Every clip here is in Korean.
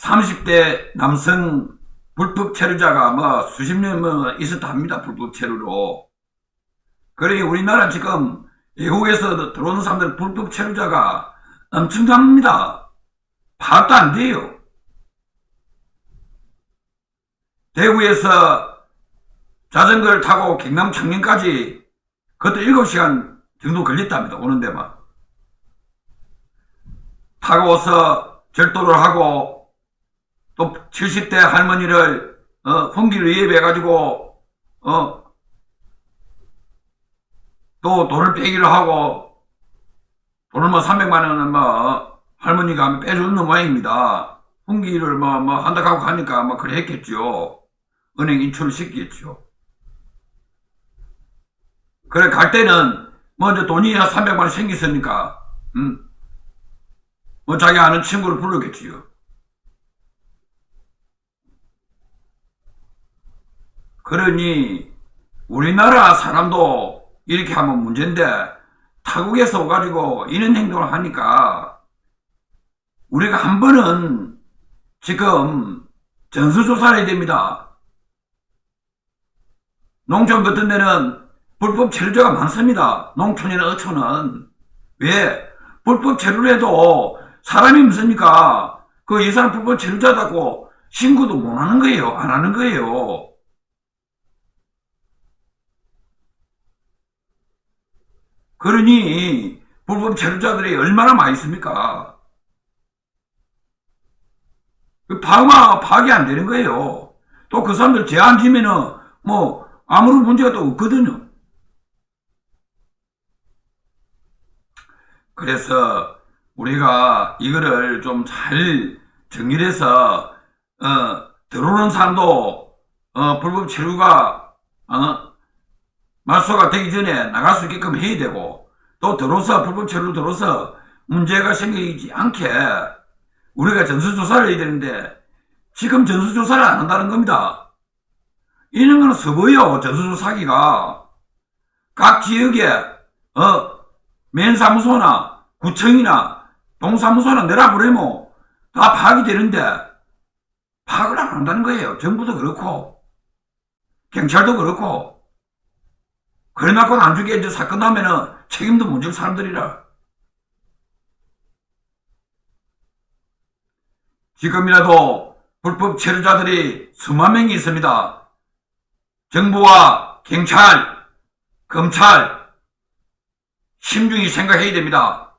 30대 남성 불법 체류자가 뭐 수십 년뭐 있었다 합니다. 불법 체류로. 그러니 우리나라 지금 외국에서 들어오는 사람들 불법 체류자가 엄청납니다. 파악도 안 돼요. 대구에서 자전거를 타고 경남 창녕까지 그것도 7시간 정도 걸렸답니다. 오는 데만. 타고 와서 절도를 하고 또 70대 할머니를 어, 홍기를 위협해가지고 어, 또 돈을 빼기로 하고 돈을 뭐 300만 원은 뭐 할머니가 빼주는 모양입니다. 홍기를 뭐, 뭐 한다 하고 하니까 뭐 그래 했겠죠. 은행 인출을 시키겠죠. 그래 갈 때는 먼저 돈이 한 300만 원 생겼으니까 음, 뭐 자기 아는 친구를 부르겠지요. 그러니 우리나라 사람도 이렇게 하면 문제인데 타국에서 오가지고 이런 행동을 하니까 우리가 한 번은 지금 전수조사를 해야 됩니다. 농촌 같은 데는 불법 체류자가 많습니다. 농촌이나 어촌은. 왜? 불법 체류를 해도 사람이 무섭니까? 그 이 사람 불법 체류자다고 신고도 못 하는 거예요. 안 하는 거예요. 그러니 불법 체류자들이 얼마나 많이 있습니까? 그 파마 파악이 안 되는 거예요. 또 그 사람들 제한 지면은 뭐 아무런 문제가 또 없거든요. 그래서 우리가 이거를 좀 잘 정리를 해서 어, 들어오는 사람도 어, 불법 체류가 어, 말소가 되기 전에 나갈 수 있게끔 해야 되고 또 들어서 불법 체류 들어서 문제가 생기지 않게 우리가 전수조사를 해야 되는데 지금 전수조사를 안 한다는 겁니다. 이런 거는 서보여 전수조사기가 각 지역에 어 맨사무소나 구청이나 동사무소나 내라 그러면 다 파악이 되는데 파악을 안 한다는 거예요. 정부도 그렇고 경찰도 그렇고 그래놓고 나중에 이제 사건 나면은 책임도 못 질 사람들이라. 지금이라도 불법 체류자들이 수만 명이 있습니다. 정부와 경찰, 검찰, 심중히 생각해야 됩니다.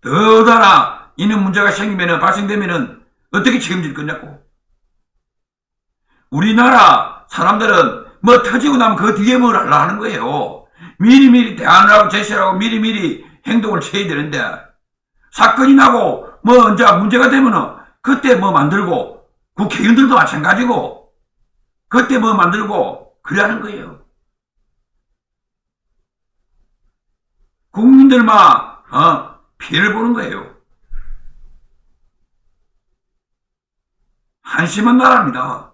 더더나 이런 문제가 생기면 발생되면은 어떻게 책임질 거냐고. 우리나라 사람들은 뭐 터지고 나면 그 뒤에 뭘 하려 하는 거예요. 미리미리 대안을 하고 제시를 하고 미리미리 행동을 취해야 되는데 사건이 나고 뭐 이제 문제가 되면은 그때 뭐 만들고 국회의원들도 마찬가지고 그때 뭐 만들고 그래 하는 거예요. 국민들만 어, 피해를 보는 거예요. 한심한 나라입니다.